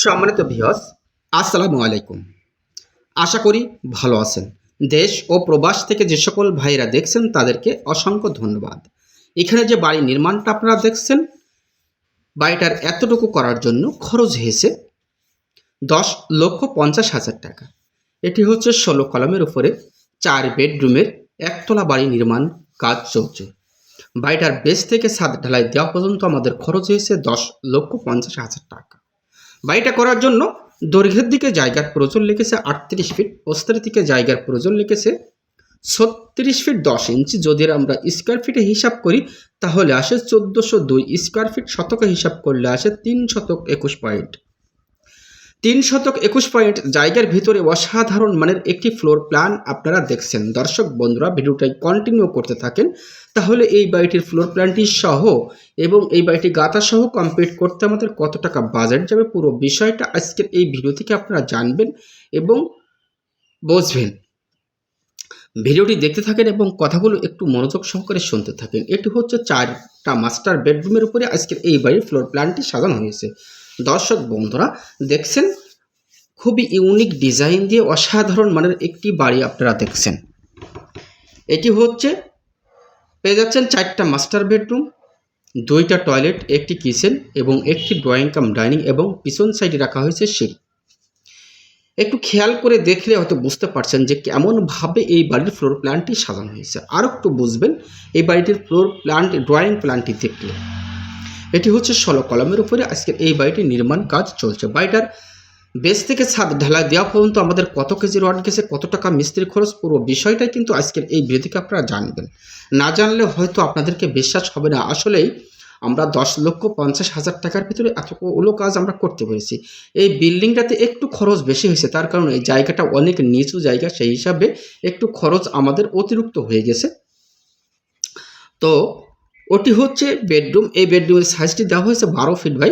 সম্মানিত ভিওস আসসালামু আলাইকুম। আশা করি ভালো আছেন। দেশ ও প্রবাস থেকে যে সকল ভাইরা দেখছেন, তাদেরকে অসংখ্য ধন্যবাদ। এখানে যে বাড়ি নির্মাণটা আপনারা দেখছেন, বাড়িটার এতটুকু করার জন্য খরচ হয়েছে দশ লক্ষ পঞ্চাশ হাজার টাকা। এটি হচ্ছে ষোলো কলমের উপরে চার বেডরুমের একতলা বাড়ি নির্মাণ কাজ চলছে। বাড়িটার বেস থেকে ছাদ ঢালাই দেওয়া পর্যন্ত আমাদের খরচ হয়েছে দশ লক্ষ পঞ্চাশ হাজার টাকা। বাড়িটা করার জন্য দৈর্ঘ্যের দিকে জায়গার প্রয়োজন লিখেছে আটত্রিশ ফিট প্রস্তের দিকে জায়গার প্রয়োজন লিখেছে ছত্রিশ ফিট দশ ইঞ্চি যদি আমরা স্কোয়ার ফিটে হিসাব করি, তাহলে আসে চোদ্দোশো দুই স্কোয়ার ফিট শতকে হিসাব করলে আসে তিন শতক একুশ পয়েন্ট তিন শতক একুশ পয়েন্ট জায়গার ভিতরে অসাধারণ মানের একটি ফ্লোর প্ল্যান আপনারা দেখছেন। দর্শক বন্ধুরা ভিডিওটাই কন্টিনিউ করতে থাকেন, তাহলে এই বাড়িটির ফ্লোর প্ল্যানটি সহ এবং এই বাড়িটি গাতা সহ কমপ্লিট করতে আমাদের কত টাকা বাজেট যাবে পুরো বিষয়টা আজকের এই ভিডিও থেকে আপনারা জানবেন এবং বুঝবেন। ভিডিওটি দেখতে থাকেন এবং কথাগুলো একটু মনোযোগ সহকারে শুনতে থাকেন। এটি হচ্ছে চারটা মাস্টার বেডরুমের উপরে আজকের এই বাড়ির ফ্লোর প্ল্যানটি সাজানো হয়েছে। দর্শক বন্ধুরা, দেখছেন? খুবই ইউনিক ডিজাইন দিয়ে অসাধারণ মানের একটি বাড়ি আপনারা দেখছেন। এটি হচ্ছে, পেয়ে যাচ্ছেন চারটা মাস্টার বেডরুম দুইটা টয়লেট একটি কিচেন এবং একটি ড্রয়িং কাম ডাইনিং এবং পিছন সাইডে রাখা হয়েছে সিঁড়ি। একটু খেয়াল করে দেখলে হয়তো বুঝতে পারছেন যে কেমনভাবে এই বাড়ির ফ্লোর প্ল্যানটি সাজানো হয়েছে। আরও একটু বুঝবেন, এই বাড়িটির ফ্লোর প্ল্যান ড্রয়িং প্ল্যানটি দেখলে এটি হচ্ছে ষোলো কলমের উপরে আজকের এই বাড়িটির নির্মাণ কাজ চলছে। বাড়িটার বেস থেকে ছাদ ঢালাই দেওয়া পর্যন্ত আমাদের কত কেজি রড গেছে, কত টাকা মিস্ত্রি খরচ, পুরো বিষয়টাই কিন্তু আজকের এই ভিডিও আপনারা জানবেন। না জানলে হয়তো আপনাদেরকে বিশ্বাস হবে না। আসলেই আমরা দশ লক্ষ পঞ্চাশ হাজার টাকার ভিতরে এতগুলো কাজ আমরা করতে পেরেছি। এই বিল্ডিংটাতে একটু খরচ বেশি হয়েছে, তার কারণে এই জায়গাটা অনেক নিচু জায়গা, সেই হিসাবে একটু খরচ আমাদের অতিরিক্ত হয়ে গেছে। তো ওটি হচ্ছে বেডরুম। এই বেডরুমের সাইজটি দেওয়া হয়েছে বারো ফিট বাই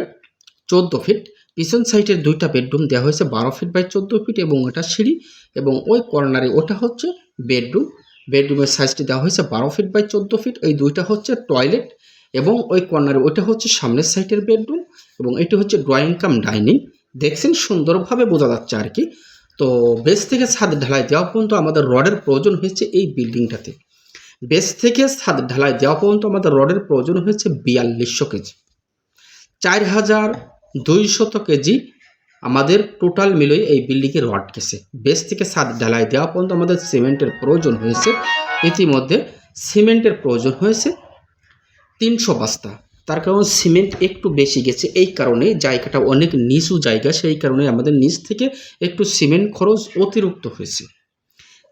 চোদ্দ ফিট পিছন সাইডের দুইটা বেডরুম দেওয়া হয়েছে বারো ফিট বাই চোদ্দ ফিট এবং ওটা সিঁড়ি এবং ওই কর্নারে ওটা হচ্ছে বেডরুম। বেডরুমের সাইজটি দেওয়া হয়েছে বারো ফিট বাই চোদ্দ ফিট এই দুইটা হচ্ছে টয়লেট এবং ওই কর্নারে ওটা হচ্ছে সামনের সাইডের বেডরুম এবং এটি হচ্ছে ড্রয়িং কাম ডাইনিং দেখছেন সুন্দরভাবে বোঝা যাচ্ছে আর কি। তো বেস থেকে ছাদ ঢালাই দেওয়া পর্যন্ত আমাদের রডের প্রয়োজন হয়েছে এই বিল্ডিংটাতে বেস থেকে ছাদ ঢালাই দেওয়া পর্যন্ত আমাদের রডের প্রয়োজন হয়েছে বিয়াল্লিশশো কেজি। চার হাজার দুইশত কেজি আমাদের টোটাল মিলে এই বিল্ডিংয়ে রড গেছে। বেস থেকে ছাদ ঢালাই দেওয়া পর্যন্ত আমাদের সিমেন্টের প্রয়োজন হয়েছে। ইতিমধ্যে সিমেন্টের প্রয়োজন হয়েছে তিনশো বস্তা। তার কারণ সিমেন্ট একটু বেশি গেছে, এই কারণে জায়গাটা অনেক নিচু জায়গা, সেই কারণে আমাদের নিচ থেকে একটু সিমেন্ট খরচ অতিরিক্ত হয়েছে।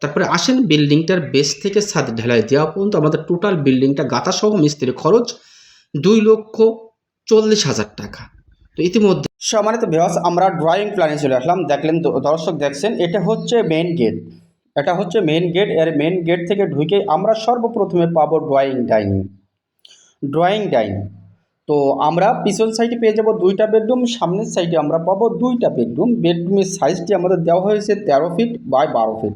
তারপরে আসেন বিল্ডিংটার বেস থেকে ছাদ ঢালাই দেওয়া পর্যন্ত আমাদের টোটাল বিল্ডিংটা গাঁথাসহ মিস্ত্রি খরচ দুই লক্ষ চল্লিশ হাজার টাকা। তো ইতিমধ্যে সম্মানিত বিভাস আমরা ড্রয়িং প্ল্যানে চলে আসলাম। দেখলেন দর্শক দেখছেন, এটা হচ্ছে মেন গেট এটা হচ্ছে মেন গেটের মেন গেট থেকে ঢুকে আমরা সর্বপ্রথমে পাবো ড্রয়িং ডাইনিং ড্রয়িং ডাইনিং তো আমরা পিছন সাইডে পেয়ে যাব দুইটা বেডরুম সামনের সাইডে আমরা পাবো দুইটা বেডরুম বেডরুমের সাইজটি আমাদের দেওয়া হয়েছে তেরো ফিট বাই বারো ফিট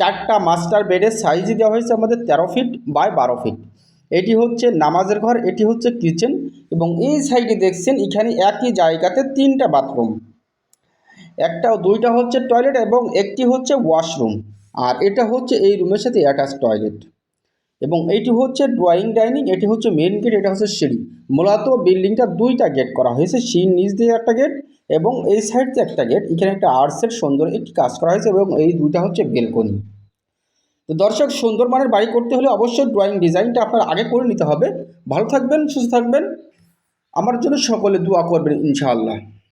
চারটা মাস্টার বেডের সাইজ দেওয়া হয়েছে আমাদের তেরো ফিট বাই বারো ফিট। এটি হচ্ছে নামাজের ঘর, এটি হচ্ছে কিচেন এবং এই সাইডে দেখছেন এখানে একই জায়গাতে তিনটা বাথরুম। একটা দুইটা হচ্ছে টয়লেট এবং একটি হচ্ছে ওয়াশরুম। আর এটা হচ্ছে এই রুমের সাথে অ্যাটাচ টয়লেট। এবং এইটি হচ্ছে ড্রয়িং ডাইনিং এটি হচ্ছে মেন গেট এটা হচ্ছে সিঁড়ি। মূলত বিল্ডিংটা দুইটা গেট করা হয়েছে, সিঁড়ির নিচ দিয়ে একটা গেট এবং এই সাইড দিয়ে একটা গেট এখানে একটা আর্টসের সুন্দর একটি কাজ করা হয়েছে এবং এই দুইটা হচ্ছে বেলকনি তো দর্শক, সুন্দর মানের বাড়ি করতে হলে অবশ্যই ড্রয়িং ডিজাইনটা আপনার আগে করে নিতে হবে। ভালো থাকবেন, সুস্থ থাকবেন। আমার জন্য সকলে দোয়া করবেন ইনশাআল্লাহ।